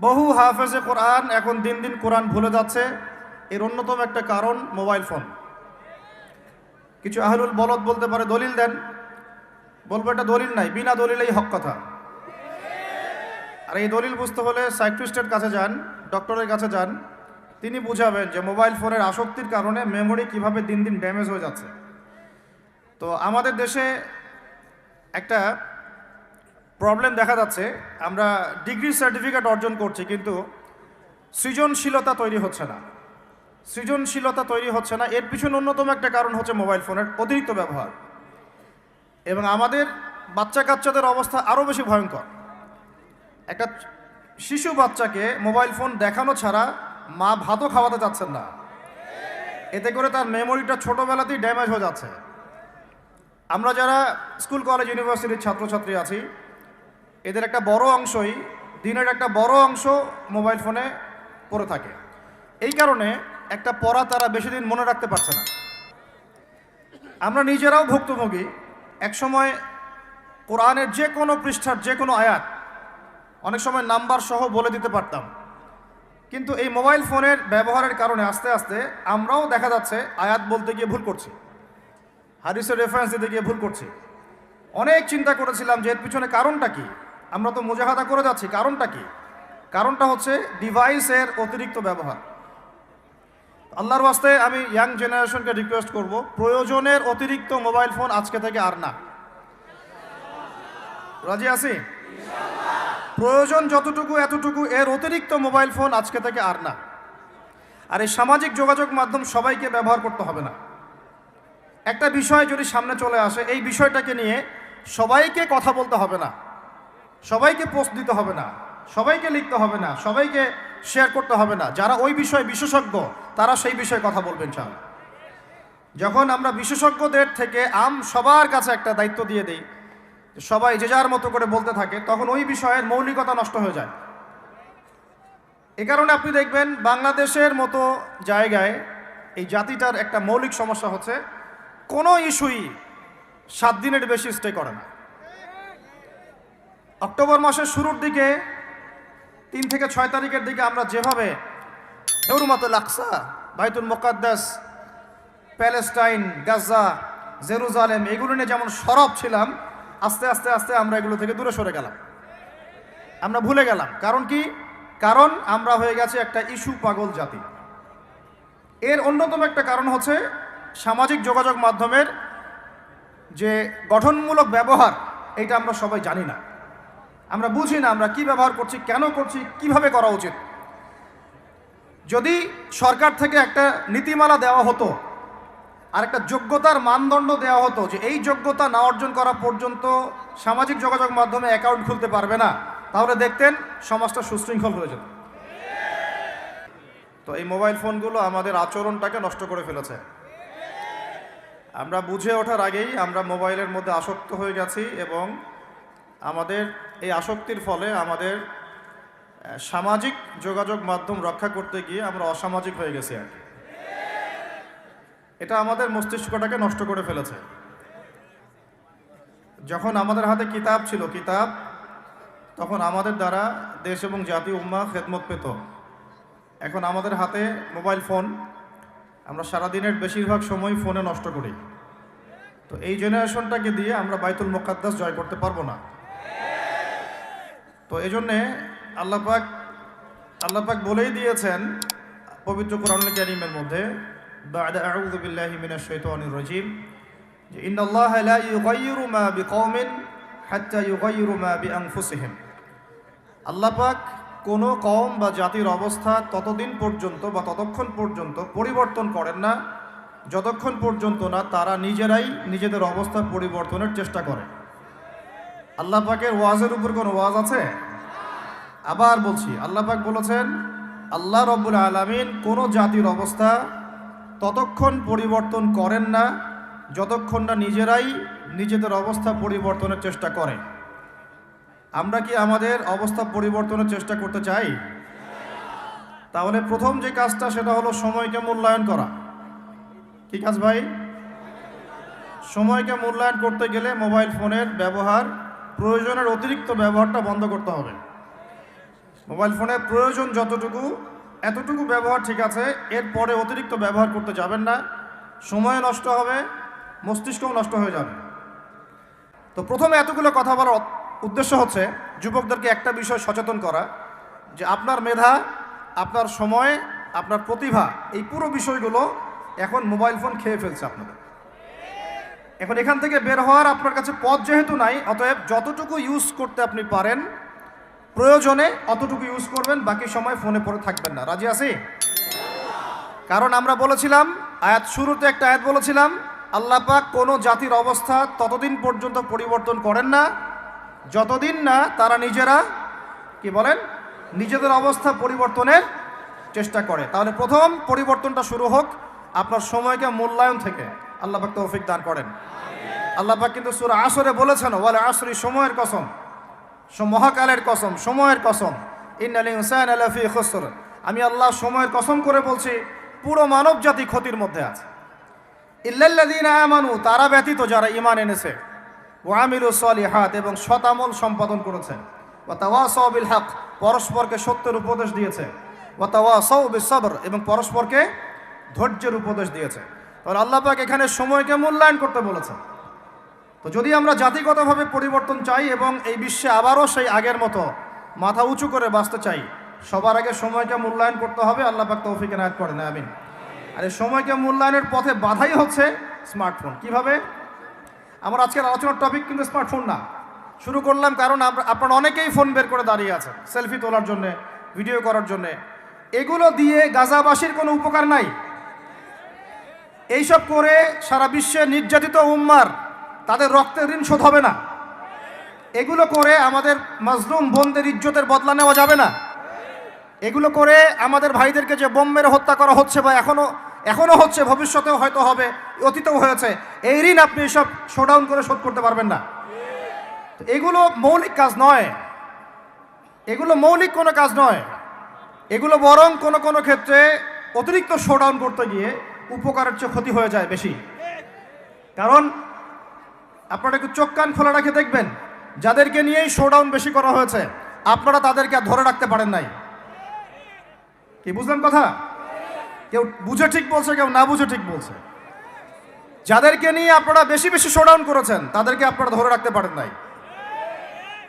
বহু হাফেজে কোরআন এখন দিন দিন কোরআন ভুলে যাচ্ছে। এর অন্যতম একটা কারণ মোবাইল ফোন। কিছু আহলুল বলদ বলতে পারে, দলিল দেন। বলব, এটা দলিল নাই, বিনা দলিলেই হক কথা। আর এই দলিল বুঝতে হলে সাইক্রিস্টের কাছে যান, ডক্টরের কাছে যান। তিনি বুঝাবেন যে মোবাইল ফোনের আসক্তির কারণে মেমোরি কীভাবে দিন দিন ড্যামেজ হয়ে যাচ্ছে। তো আমাদের দেশে একটা প্রবলেম দেখা যাচ্ছে। আমরা ডিগ্রি সার্টিফিকেট অর্জন করছি, কিন্তু সৃজনশীলতা তৈরি হচ্ছে না। সৃজনশীলতা তৈরি হচ্ছে না। এর পিছনে অন্যতম একটা কারণ হচ্ছে মোবাইল ফোনের অতিরিক্ত ব্যবহার। এবং আমাদের বাচ্চা কাচ্চাদের অবস্থা আরও বেশি ভয়ঙ্কর। একটা শিশু বাচ্চাকে মোবাইল ফোন দেখানো ছাড়া মা ভাতও খাওয়াতে যাচ্ছেন না। এতে করে তার মেমোরিটা ছোটোবেলাতেই ড্যামেজ হয়ে যাচ্ছে। আমরা যারা স্কুল, কলেজ, ইউনিভার্সিটির ছাত্রছাত্রী আছি এদের একটা বড় অংশই দিনের একটা বড় অংশ মোবাইল ফোনে পড়ে থাকে। এই কারণে একটা পড়া তারা বেশি দিন মনে রাখতে পারছে না। আমরা নিজেরাও ভুক্তভোগী। একসময় কোরআনের যে কোনো পৃষ্ঠার যে কোনো আয়াত অনেক সময় নাম্বার সহ বলে দিতে পারতাম। কিন্তু এই মোবাইল ফোনের ব্যবহারের কারণে আস্তে আস্তে আমরাও দেখা যাচ্ছে আয়াত বলতে গিয়ে ভুল করছি। হাদিসের রেফারেন্স দিতে গিয়ে ভুল করছি। অনেক চিন্তা করেছিলাম যে এর পিছনে কারণটা কি? আমরা তো মুজাহাদা করে যাচ্ছি, কারণটা কি? কারণটা হচ্ছে ডিভাইসের অতিরিক্ত ব্যবহার। আল্লাহর ওয়াস্তে আমি ইয়াং জেনারেশনকে রিকোয়েস্ট করব, প্রয়োজনের অতিরিক্ত মোবাইল ফোন আজকে থেকে আর না। রাজি আছি? প্রয়োজন যতটুকু এতটুকু, এর অতিরিক্ত মোবাইল ফোন আজকে থেকে আর না। আর এই সামাজিক যোগাযোগ মাধ্যম সবাইকে ব্যবহার করতে হবে না। একটা বিষয় যদি সামনে চলে আসে, এই বিষয়টাকে নিয়ে সবাইকে কথা বলতে হবে না। সবাইকে পোস্ট দিতে হবে না, সবাইকে লিখতে হবে না, সবাইকে শেয়ার করতে হবে না। যারা ওই বিষয়ে বিশেষজ্ঞ, তারা সেই বিষয়ে কথা বলবেন চান যখন আমরা বিশেষজ্ঞদের থেকে আম সবার কাছে একটা দায়িত্ব দিয়ে দিই, সবাই যে যার মতো করে বলতে থাকে, তখন ওই বিষয়ের মৌলিকতা নষ্ট হয়ে যায়। এ কারণে আপনি দেখবেন বাংলাদেশের মতো জায়গায় এই জাতিটার একটা মৌলিক সমস্যা হচ্ছে, কোনো ইস্যুই সাত দিনের বেশি স্টে করে না। অক্টোবর মাসের শুরুর দিকে, তিন থেকে ছয় তারিখের দিকে আমরা যেভাবে হেউরুমাতুল আকসা, বাইতুল মোকাদ্দাস, প্যালেস্টাইন, গাজা, জেরুজালেম, এগুলো নিয়ে যেমন সরব ছিলাম, আস্তে আস্তে আস্তে আমরা এগুলো থেকে দূরে সরে গেলাম। আমরা ভুলে গেলাম। কারণ কি? কারণ আমরা হয়ে গেছে একটা ইস্যু পাগল জাতি। এর অন্যতম একটা কারণ হচ্ছে সামাজিক যোগাযোগ মাধ্যমের যে গঠনমূলক ব্যবহার, এটা আমরা সবাই জানি না। আমরা বুঝি না আমরা কি ব্যবহার করছি, কেন করছি, কীভাবে করা উচিত। যদি সরকার থেকে একটা নীতিমালা দেওয়া হতো, আর একটা যোগ্যতার মানদণ্ড দেওয়া হতো যে এই যোগ্যতা না অর্জন করা পর্যন্ত সামাজিক যোগাযোগ মাধ্যমে অ্যাকাউন্ট খুলতে পারবে না, তাহলে দেখতেন সমাজটা সুশৃঙ্খল হয়ে যেত। তো এই মোবাইল ফোনগুলো আমাদের আচরণটাকে নষ্ট করে ফেলেছে। আমরা বুঝে ওঠার আগেই আমরা মোবাইলের মধ্যে আসক্ত হয়ে গেছি এবং আমাদের এই আসক্তির ফলে আমাদের সামাজিক যোগাযোগ মাধ্যম রক্ষা করতে গিয়ে আমরা অসামাজিক হয়ে গেছি আর কি। এটা আমাদের মস্তিষ্কটাকে নষ্ট করে ফেলেছে। যখন আমাদের হাতে কিতাব ছিল, কিতাব তখন আমাদের দ্বারা দেশ এবং জাতি উম্মা খেদমত পেত। এখন আমাদের হাতে মোবাইল ফোন, আমরা সারাদিনের বেশিরভাগ সময় ফোনে নষ্ট করি। তো এই জেনারেশনটাকে দিয়ে আমরা বাইতুল মোকাদ্দাস জয় করতে পারব না। তো এই জন্যে আল্লাপাক আল্লাপাক বলেই দিয়েছেন পবিত্র কোরআন করিমের মধ্যে আল্লাপাক কোন কম বা জাতির অবস্থা ততদিন পর্যন্ত বা ততক্ষণ পর্যন্ত পরিবর্তন করেন না, যতক্ষণ পর্যন্ত না তারা নিজেরাই নিজেদের অবস্থা পরিবর্তনের চেষ্টা করে। আল্লাহ পাকের ওয়াজের উপর কোনো ওয়াজ আছে? আবার বলছি, আল্লাহ পাক বলেছেন, আল্লাহ রব্বুল আলমিন কোনো জাতির অবস্থা ততক্ষণ পরিবর্তন করেন না যতক্ষণ না নিজেরাই নিজেদের অবস্থা পরিবর্তনের চেষ্টা করে। আমরা কি আমাদের অবস্থা পরিবর্তনের চেষ্টা করতে চাই? তাহলে প্রথম যে কাজটা সেটা হলো সময়কে মূল্যায়ন করা। কি কাজ ভাই? সময়কে মূল্যায়ন করতে গেলে মোবাইল ফোনের ব্যবহার প্রয়োজনের অতিরিক্ত ব্যবহারটা বন্ধ করতে হবে। মোবাইল ফোনের প্রয়োজন যতটুকু, এতটুকু ব্যবহার ঠিক আছে এরপরে অতিরিক্ত ব্যবহার করতে যাবেন না। সময় নষ্ট হবে, মস্তিষ্কও নষ্ট হয়ে যাবে। তো প্রথমে এতগুলো কথা বলার উদ্দেশ্য হচ্ছে যুবকদেরকে একটা বিষয় সচেতন করা, যে আপনার মেধা, আপনার সময়, আপনার প্রতিভা, এই পুরো বিষয়গুলো এখন মোবাইল ফোন খেয়ে ফেলছে আপনাদের। এখন এখান থেকে বের হওয়ার আপনার কাছে পথ যেহেতু নাই, অতএব যতটুকু ইউজ করতে আপনি পারেন, প্রয়োজনে অতটুকু ইউজ করবেন, বাকি সময় ফোনে পড়ে থাকবেন না। রাজি আছি? কারণ আমরা বলেছিলাম, আয়াত শুরুতে একটা আয়াত বলেছিলাম, আল্লাহ পাক কোনো জাতির অবস্থা ততদিন পর্যন্ত পরিবর্তন করেন না, যতদিন না তারা নিজেরা, কি বলেন, নিজেদের অবস্থা পরিবর্তনের চেষ্টা করে। তাহলে প্রথম পরিবর্তনটা শুরু হোক, আপনার সময়কে মূল্যায়ন থেকে। আল্লাহ পাক তৌফিক দান করেন। আল্লাহ পাক কিন্তু সুর আসরে বলেছেন, ওয়ালে আসরি সময়ের কসম মহাকালের কসম, সময়ের কসম। ইন্নাল ইনসান আলাফি খুসর। আমি আল্লাহ সময়ের কসম করে বলছি, পুরো মানব জাতি ক্ষতির মধ্যে আছে। ইল্লাল্লাযীনা আমানু, তারা ব্যতীত যারা ঈমান এনেছে, ওয়া আমিলু সলিহাত, এবং শতামল সম্পাদন করেছে ওয়া তাওয়াসাউ বিল হক, পরস্পরকে সত্যের উপদেশ দিয়েছে। ওয়া তাওয়াসাউ বিস সবর এবং পরস্পরকে ধৈর্যের উপদেশ দিয়েছে। তাহলে আল্লাহ পাক এখানে সময়কে মূল্যায়ন করতে বলেছেন। তো যদি আমরা জাতিগতভাবে পরিবর্তন চাই এবং এই বিশ্বে আবারও সেই আগের মতো মাথা উঁচু করে বাঁচতে চাই, সবার আগে সময়কে মূল্যায়ন করতে হবে, আল্লাহ পাক তৌফিক এনায়ত করেন, আমিন। আর এই সময়কে মূল্যায়নের পথে বাধাই হচ্ছে স্মার্টফোন। কীভাবে? আমার আজকের আলোচনার টপিক কিন্তু স্মার্টফোন না। শুরু করলাম কারণ আপনারা অনেকেই ফোন বের করে দাঁড়িয়ে আছেন, সেলফি তোলার জন্যে, ভিডিও করার জন্যে। এগুলো দিয়ে গাজাবাসীর কোনো উপকার নাই। এইসব করে সারা বিশ্বে নির্যাতিত উম্মার, তাদের রক্তের ঋণ শোধ হবে না। এগুলো করে আমাদের মাজলুম বোনদের ইজ্জতের বদলা নেওয়া যাবে না। এগুলো করে আমাদের ভাইদেরকে যে বোম মেরে হত্যা করা হচ্ছে বা এখনও এখনও হচ্ছে, ভবিষ্যতেও হয়তো হবে, অতীতেও হয়েছে, এই ঋণ আপনি এসব শোডাউন করে শোধ করতে পারবেন না। এগুলো মৌলিক কাজ নয়। এগুলো মৌলিক কোনো কাজ নয়। এগুলো বরং কোনো কোনো ক্ষেত্রে অতিরিক্ত শোডাউন করতে গিয়ে উপকারের চেয়ে ক্ষতি হয়ে যায় বেশি। কারণ, আপনারা একটু চোখ কান খোলা রাখে দেখবেন, যাদেরকে নিয়েই শোডাউন বেশি করা হয়েছে, আপনারা তাদেরকে আর ধরে রাখতে পারেন নাই। কি, বুঝলেন কথা? কেউ বুঝে ঠিক বলছে, কেউ না বুঝে ঠিক বলছে। যাদেরকে নিয়ে আপনারা বেশি বেশি শোডাউন করেছেন, তাদেরকে আপনারা ধরে রাখতে পারেন নাই।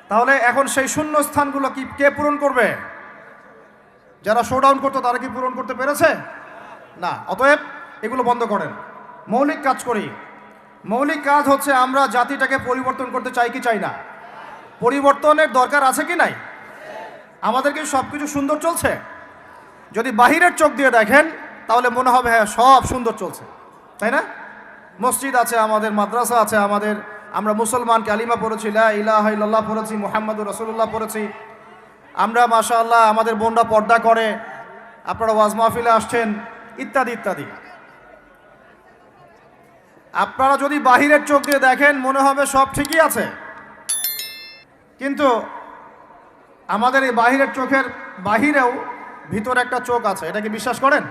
তাহলে এখন সেই শূন্য স্থানগুলো কি, কে পূরণ করবে? যারা শোডাউন করতো, তারা কি পূরণ করতে পেরেছে? না, অতএব এগুলো বন্ধ করেন। মৌলিক কাজ করি। মৌলিক কাজ হচ্ছে আমরা জাতিটাকে পরিবর্তন করতে চাই কি চাই না? পরিবর্তনের দরকার আছে কি নাই? আমাদের কি সব কিছু সুন্দর চলছে? যদি বাহিরের চোখ দিয়ে দেখেন, তাহলে মনে হবে হ্যাঁ সব সুন্দর চলছে। তাই না? মসজিদ আছে, আমাদের মাদ্রাসা আছে, আমাদের, আমরা মুসলমান কালিমা পড়েছি, লা ইলাহা ইল্লাল্লাহ পড়েছি, মোহাম্মদুর রসুল্লাহ পড়েছি। আমরা, মাশাআল্লাহ, আমাদের বোনরা পর্দা করে, আপনারা ওয়াজ মাহফিলে আসছেন, ইত্যাদি ইত্যাদি। আপনারা যদি বাহিরের চোখ দিয়ে দেখেন, মনে হবে সব ঠিকই আছে। কিন্তু আমাদের এই বাহিরের চোখের বাহিরেও ভিতরে একটা চোখ আছে। এটা কি বিশ্বাস করেন?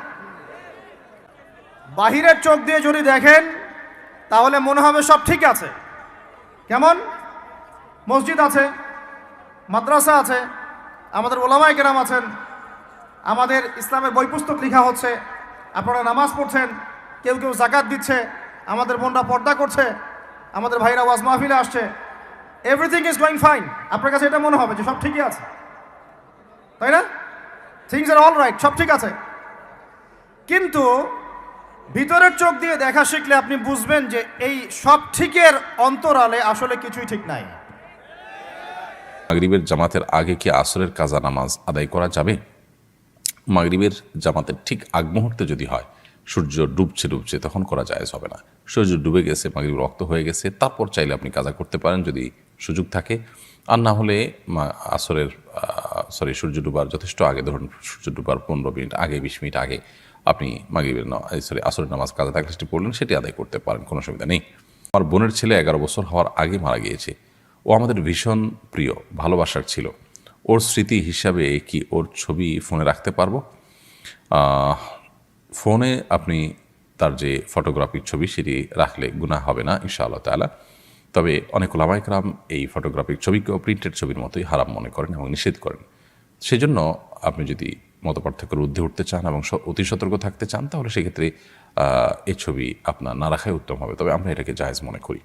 বাহিরের চোখ দিয়ে যদি দেখেন, তাহলে মনে হবে সব ঠিক আছে। কেমন? মসজিদ আছে, মাদ্রাসা আছে, আমাদের ওলামায় কেরাম আছেন, আমাদের ইসলামের বই পুস্তক লেখা হচ্ছে, আপনারা নামাজ পড়ছেন, কেউ কেউ জাকাত দিচ্ছে আমাদের বোনরা পর্দা করছে, আমাদের ভাইরা ওয়াজ মাহফিলে আসছে। এভরিথিং ইজ গোয়িং ফাইন আপনার কাছে এটা মনে হবে যে সব ঠিকই আছে। তাই না? থিংস আর অল রাইট সব ঠিক আছে। কিন্তু ভিতরের চোখ দিয়ে দেখা শিখলে আপনি বুঝবেন যে এই সব ঠিকের অন্তরালে আসলে কিছুই ঠিক নাই। মাগরিবের জামাতের আগে কি আসরের কাজা নামাজ আদায় করা যাবে? মাগরিবের জামাতের ঠিক আগ মুহূর্তে যদি হয় সূর্য ডুবছে ডুবছে, তখন করা জায়েজ হবে না। সূর্য ডুবে গেছে, মাগরিব রক্ত হয়ে গেছে, তারপর চাইলে আপনি কাজা করতে পারেন যদি সুযোগ থাকে। আর না হলে আসরের সরি সূর্য ডুবার যথেষ্ট আগে, ধরুন সূর্য ডুবার পনেরো মিনিট আগে, বিশ মিনিট আগে আপনি মাগরিবের সরি আসরের নামাজ কাজা থাকলে সেটি পড়লেন, সেটি আদায় করতে পারেন, কোনো অসুবিধা নেই। আমার বোনের ছেলে এগারো বছর হওয়ার আগে মারা গিয়েছে। ও আমাদের ভীষণ প্রিয়, ভালোবাসার ছিল। ওর স্মৃতি হিসাবে কি ওর ছবি ফোনে রাখতে পারব? ফোনে আপনি তার যে ফটোগ্রাফির ছবি সেটি রাখলে গুণা হবে না, ইনশাআল্লাহ তালা তবে অনেক ওলামাইকরাম এই ফটোগ্রাফির ছবিকেও প্রিন্টেড ছবির মতোই হারাম মনে করেন এবং নিষেধ করেন। সেজন্য আপনি যদি মত মতপার্থক্যের ঊর্ধ্বে উঠতে চান এবং অতি সতর্ক থাকতে চান, তাহলে সেক্ষেত্রে এই ছবি আপনার না রাখাই উত্তম হবে। তবে আমরা এটাকে জায়েজ মনে করি।